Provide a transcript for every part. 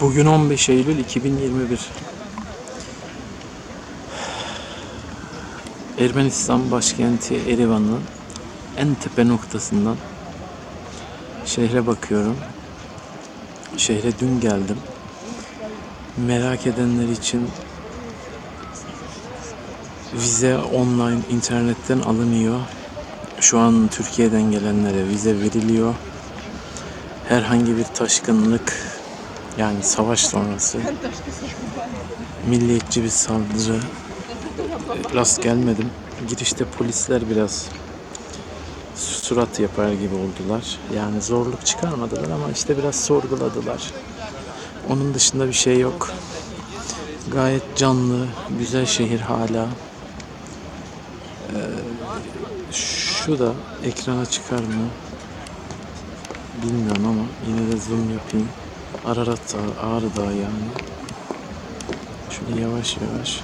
Bugün 15 Eylül 2021. Ermenistan başkenti Erivan'ın en tepe noktasından şehre bakıyorum. Şehre dün geldim. Merak edenler için vize online internetten alınıyor. Şu an Türkiye'den gelenlere vize veriliyor. Herhangi bir taşkınlık yani savaş sonrası milliyetçi bir saldırı rast gelmedim. Girişte polisler biraz surat yapar gibi oldular. Yani zorluk çıkarmadılar ama işte biraz sorguladılar. Onun dışında bir şey yok. Gayet canlı, güzel şehir hala. Ee, şu da ekrana çıkar mı? Bilmiyorum ama yine de zoom yapayım. Ararat Dağı, Ağrı Dağı yani. Şöyle yavaş yavaş.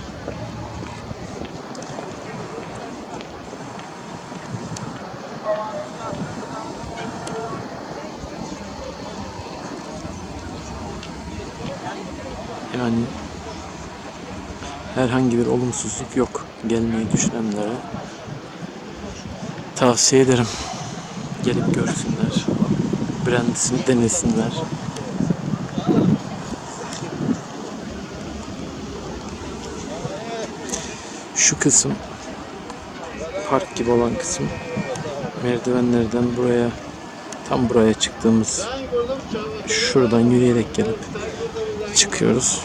Yani herhangi bir olumsuzluk yok. Gelmeyi düşünenlere tavsiye ederim. Gelip görsünler. Brandisini denesinler. Şu kısım park gibi olan kısım merdivenlerden buraya tam buraya çıktığımız şuradan yürüyerek gelip çıkıyoruz.